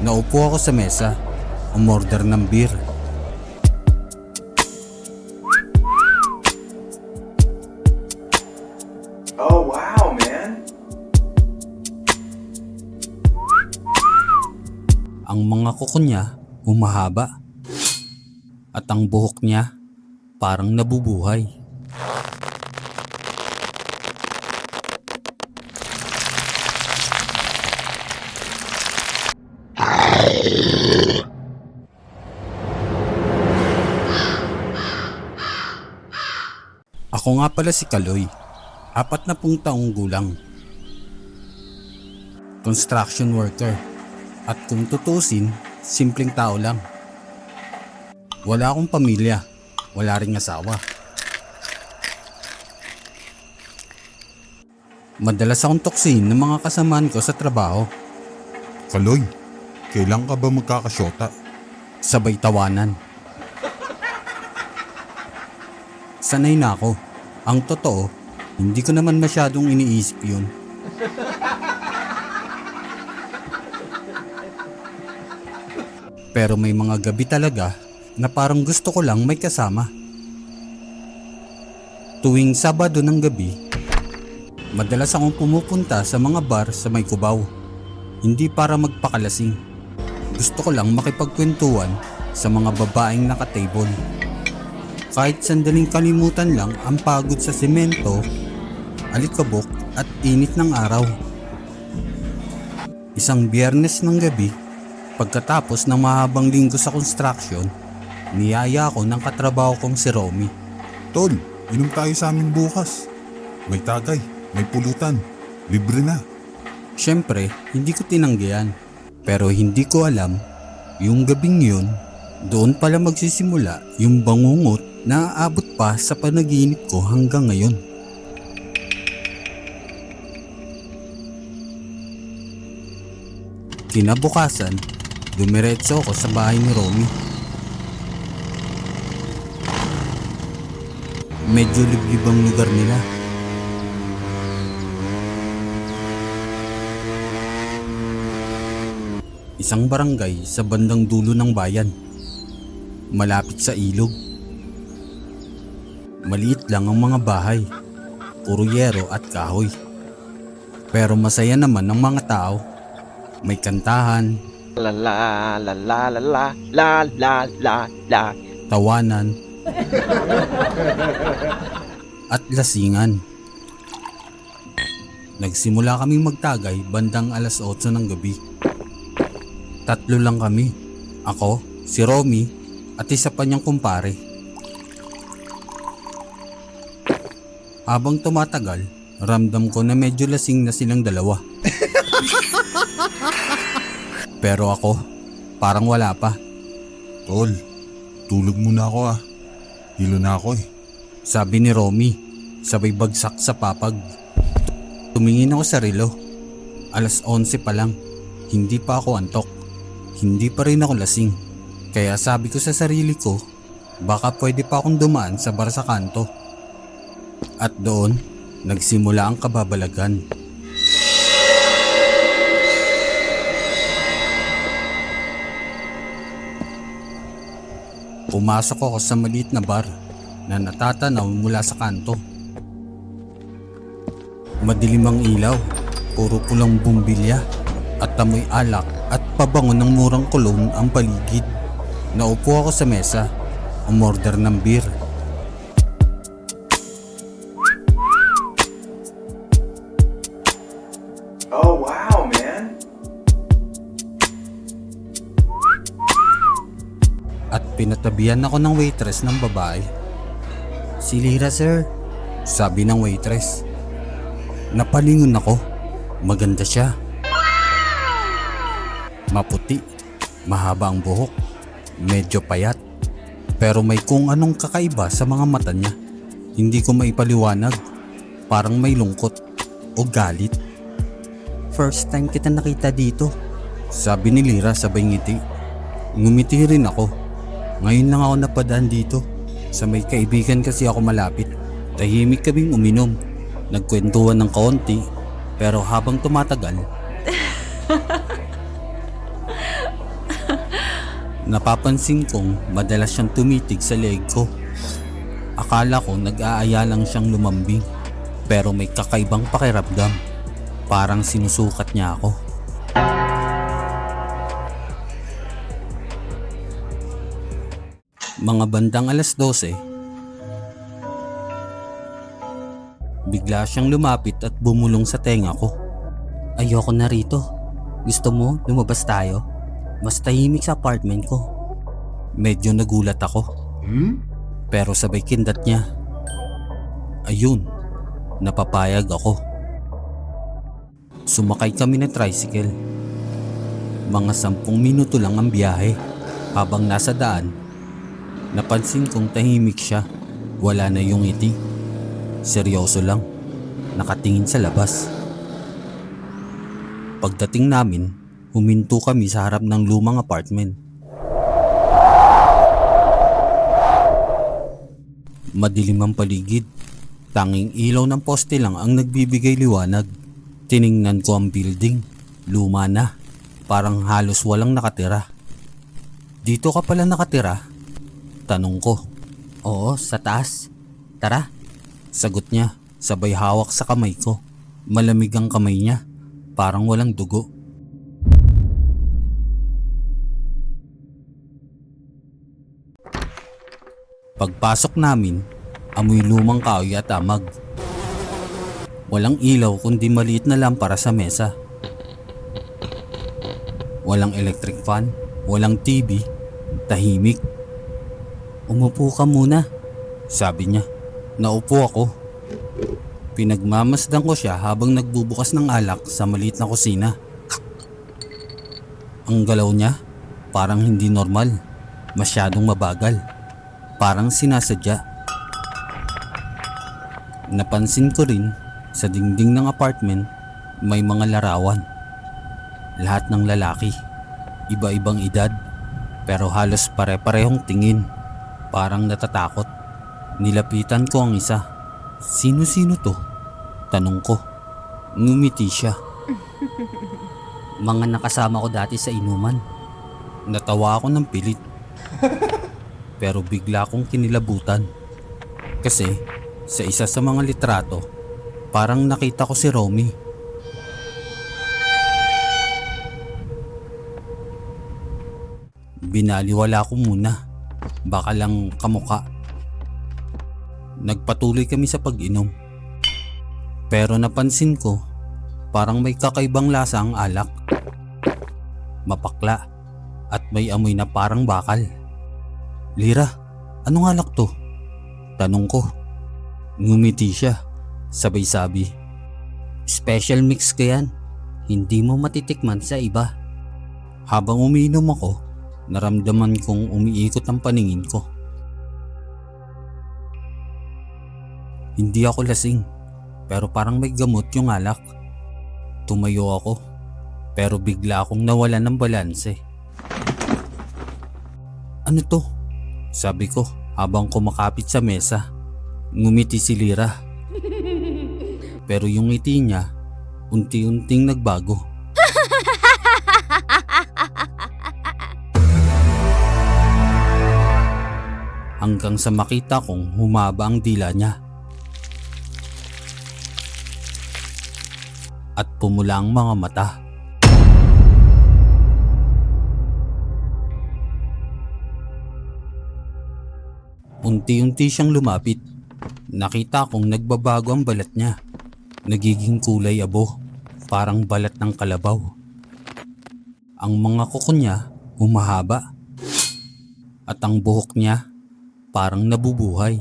Naupo ako sa mesa, umorder ng beer. Oh, wow, man. Ang mga kuko niya humahaba. At ang buhok niya parang nabubuhay. Ako nga pala si Kaloy. Apat na pung taong gulang. Construction worker. At kung tutusin, simpleng tao lang. Wala akong pamilya. Wala ring asawa. Madalas akong tuksin ng mga kasamaan ko sa trabaho. Kaloy, kailan ka ba magkakasyota? Sabay tawanan. Sanay na ako. Ang totoo, hindi ko naman masyadong iniisip yun. Pero may mga gabi talaga na parang gusto ko lang may kasama. Tuwing Sabado ng gabi, madalas akong pumupunta sa mga bar sa may kubaw. Hindi para magpakalasing. Gusto ko lang makipagkwentuhan sa mga babaeng nakatable. Kahit sandaling kalimutan lang ang pagod sa semento, alikabok at init ng araw. Isang biyernes ng gabi, pagkatapos ng mahabang linggo sa construction, niyaya ako ng katrabaho kong si Romy. Tol, inom tayo sa amin bukas. May tagay, may pulutan. Libre na. Siyempre, hindi ko tinanggihan. Pero hindi ko alam, yung gabing yun, doon pala magsisimula yung bangungot na aabot pa sa panaginip ko hanggang ngayon. Kinabukasan, dumiretso ako sa bahay ni Romy. Medyo liblib ang lugar nila. Isang barangay sa bandang dulo ng bayan. Malapit sa ilog. Maliit lang ang mga bahay. Puro yero at kahoy. Pero masaya naman ang mga tao. May kantahan, La la la la la la la la la la tawanan, at lasingan. Nagsimula kaming magtagay bandang alas 8 ng gabi. Tatlo lang kami. Ako, si Romy, at isa pa niyang kumpare. Habang tumatagal, ramdam ko na medyo lasing na silang dalawa. Pero ako, parang wala pa. Tol, tulog muna ako ah. Hilo na ako eh. Sabi ni Romy, sabay bagsak sa papag. Tumingin ako sa relo. Alas 11 pa lang. Hindi pa ako antok. Hindi pa rin ako lasing. Kaya sabi ko sa sarili ko, baka pwede pa akong dumaan sa bar sa kanto. At doon, nagsimula ang kababalagan. Pumasok ako sa maliit na bar na natatanaw mula sa kanto. Madilim ang ilaw, puro pulang bumbilya at amoy alak at pabango ng murang kulong ang paligid. Naupo ako sa mesa, umorder ng beer. Oh, wow, man. at pinatabihan ako ng waitress ng babae. Si Lira sir, sabi ng waitress. Napalingon ako, maganda siya. Maputi, mahaba ang buhok, medyo payat. Pero may kung anong kakaiba sa mga mata niya. Hindi ko maipaliwanag, parang may lungkot o galit. First time kita nakita dito, sabi ni Lira sabay ngiti. Ngumiti rin ako. Ngayon lang ako napadaan dito. Sa may kaibigan kasi ako malapit. Tahimik kaming uminom. Nagkwentuhan ng kaunti. Pero habang tumatagal, Napapansin kong madalas siyang tumitig sa leeg ko. Akala ko nag-aaya lang siyang lumambing pero may kakaibang pakiramdam. Parang sinusukat niya ako. Mga bandang alas 12, bigla siyang lumapit at bumulong sa tenga ko. Ayoko na rito. Gusto mo lumabas tayo? Mas tahimik sa apartment ko. Medyo nagulat ako. Pero sabay kindat niya. Ayun, napapayag ako. Sumakay kami ng tricycle. Mga sampung minuto lang ang biyahe. Habang nasa daan, napansin kong tahimik siya. Wala na yung ngiti. Seryoso lang. Nakatingin sa labas. Pagdating namin, huminto kami sa harap ng lumang apartment. Madilim ang paligid. Tanging ilaw ng poste lang ang nagbibigay liwanag. Tiningnan ko ang building. Luma na. Parang halos walang nakatira. Dito ka pala nakatira? Tanong ko. Oo, sa taas. Tara. Sagot niya, sabay hawak sa kamay ko. Malamig ang kamay niya. Parang walang dugo. Pagpasok namin, amoy lumang kahoy at amag. Walang ilaw kundi maliit na lampara sa mesa. Walang electric fan, walang TV, tahimik. Umupo ka muna, sabi niya. Naupo ako. Pinagmamasdan ko siya habang nagbubukas ng alak sa maliit na kusina. Ang galaw niya, parang hindi normal. Masyadong mabagal. Parang sinasadya. Napansin ko rin sa dingding ng apartment may mga larawan. Lahat ng lalaki. Iba-ibang edad. Pero halos pare-parehong tingin. Parang natatakot. Nilapitan ko ang isa. Sino-sino to? Tanong ko. Ngumiti siya. Mga nakasama ko dati sa inuman. Natawa ako ng pilit. Pero bigla akong kinilabutan. Kasi sa isa sa mga litrato, parang nakita ko si Romy. Binaliwala ko muna. Baka lang kamuka. Nagpatuloy kami sa pag-inom. Pero napansin ko, parang may kakaibang lasa ang alak. Mapakla at may amoy na parang bakal. Lira, anong alak to? Tanong ko. Ngumiti siya, sabay sabi. Special mix ko yan. Hindi mo matitikman sa iba. Habang umiinom ako, naramdaman kong umiikot ang paningin ko. Hindi ako lasing, pero parang may gamot yung alak. Tumayo ako, pero bigla akong nawalan ng balanse. Ano to? Sabi ko habang kumakapit sa mesa. Ngumiti si Lira. Pero yung ngiti niya, unti-unting nagbago. Hanggang sa makita kong humaba ang dila niya. At pumula ang mga mata. Unti-unti siyang lumapit. Nakita kong nagbabago ang balat niya. Nagiging kulay abo, parang balat ng kalabaw. Ang mga kuko niya humahaba. At ang buhok niya parang nabubuhay.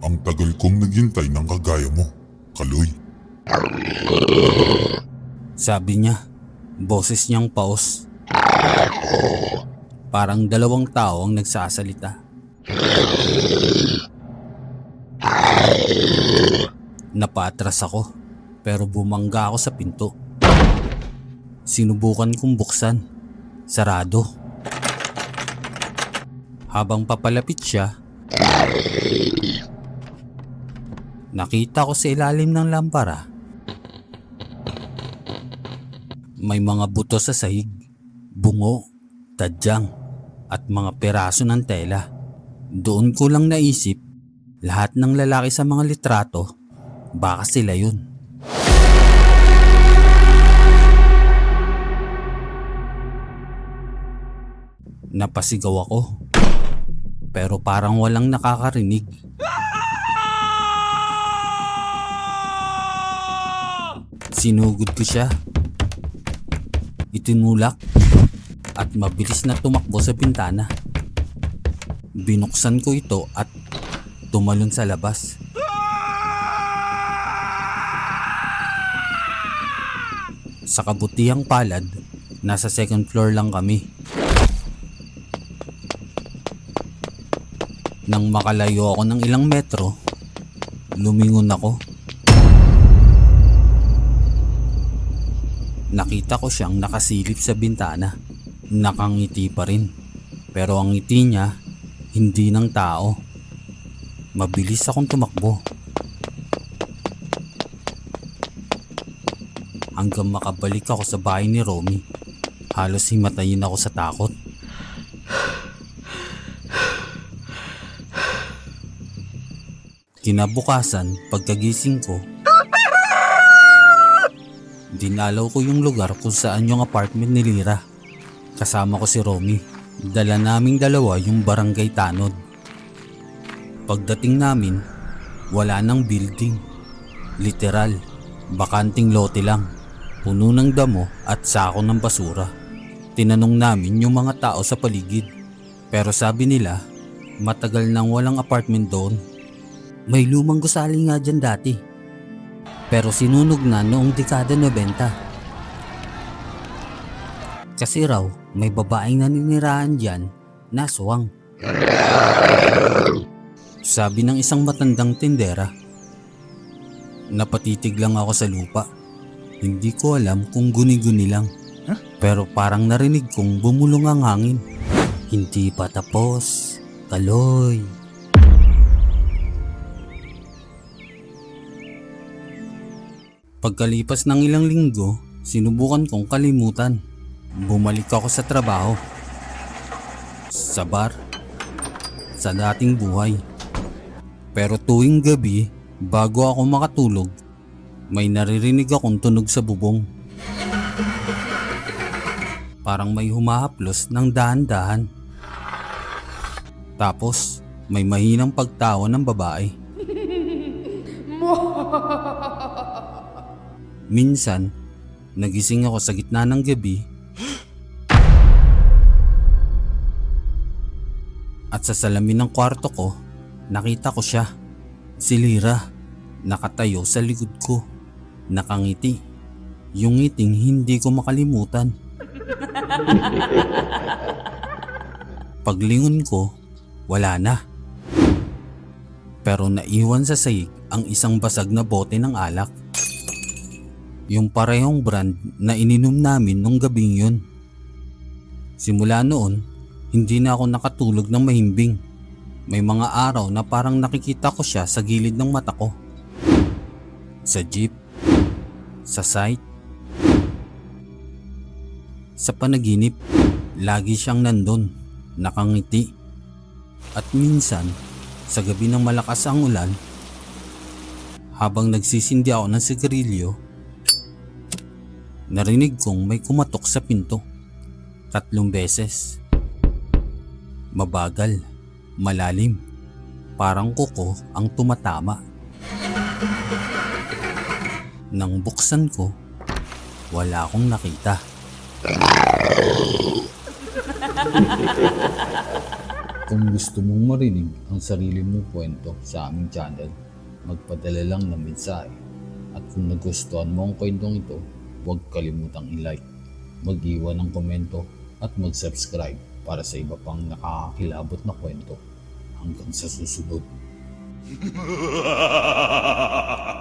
Ang tagal kong naghintay ng kagaya mo, Kaloy. Sabi niya, boses niyang paos. Parang dalawang tao ang nagsasalita. Napatras ako, pero bumangga ako sa pinto. Sinubukan kong buksan. Sarado. Habang papalapit siya, Nakita ko sa ilalim ng lampara. May mga buto sa sahig, bungo, tadyang, at mga peraso ng tela. Doon ko lang naisip, lahat ng lalaki sa mga litrato, baka sila yun. Napasigaw ako. Pero parang walang nakakarinig. Sinugod ko siya. Itinulak at mabilis na tumakbo sa bintana. Binuksan ko ito at tumalon sa labas. Sa kabutihang palad, nasa second floor lang kami. Nang makalayo ako ng ilang metro, lumingon ako. Nakita ko siyang nakasilip sa bintana. Nakangiti pa rin. Pero ang ngiti niya, hindi ng tao. Mabilis akong tumakbo. Hanggang makabalik ako sa bahay ni Romy. Halos himatayin ako sa takot. Kinabukasan, pagkagising ko, dinalaw ko yung lugar kung saan yung apartment ni Lira. Kasama ko si Romy. Dala naming dalawa yung barangay tanod. Pagdating namin, wala nang building. Literal, bakanting lote lang. Puno ng damo at sako ng basura. Tinanong namin yung mga tao sa paligid. Pero sabi nila, matagal nang walang apartment doon. May lumang gusali nga dyan dati. Pero sinunog na noong dekada 90. Kasi raw, may babaeng naninirahan dyan na suwang. Sabi ng isang matandang tindera. Napatitig lang ako sa lupa. Hindi ko alam kung guni-guni lang. Pero parang narinig kong bumulong ang hangin. Hindi pa tapos. Kaloy. Pagkalipas ng ilang linggo, sinubukan kong kalimutan. Bumalik ako sa trabaho. Sa bar. Sa dating buhay. Pero tuwing gabi, bago ako makatulog, may naririnig akong tunog sa bubong. Parang may humahaplos ng dahan-dahan. Tapos, may mahinang pagtawa ng babae. Minsan, nagising ako sa gitna ng gabi at sa salamin ng kwarto ko, nakita ko siya. Si Lira, nakatayo sa likod ko, nakangiti. Yung ngiting hindi ko makalimutan. Paglingon ko, wala na. Pero naiwan sa sayig ang isang basag na bote ng alak. Yung parehong brand na ininom namin nung gabing yun. Simula noon, hindi na ako nakatulog ng mahimbing. May mga araw na parang nakikita ko siya sa gilid ng mata ko. Sa jeep, sa site, sa panaginip, lagi siyang nandun, nakangiti. At minsan, sa gabi ng malakas ang ulan, habang nagsisindi ako ng sigarilyo, narinig kong may kumatok sa pinto. Tatlong beses. Mabagal, malalim, parang kuko ang tumatama. Nang buksan ko, wala akong nakita. Kung gusto mong marinig ang sarili mong kwento sa aming channel, magpadala lang ng mensahe. At kung nagustuhan mo ang kwentong ito, huwag kalimutang i-like, mag-iwan ng komento at mag-subscribe para sa iba pang nakakakilabot na kwento. Hanggang sa susunod.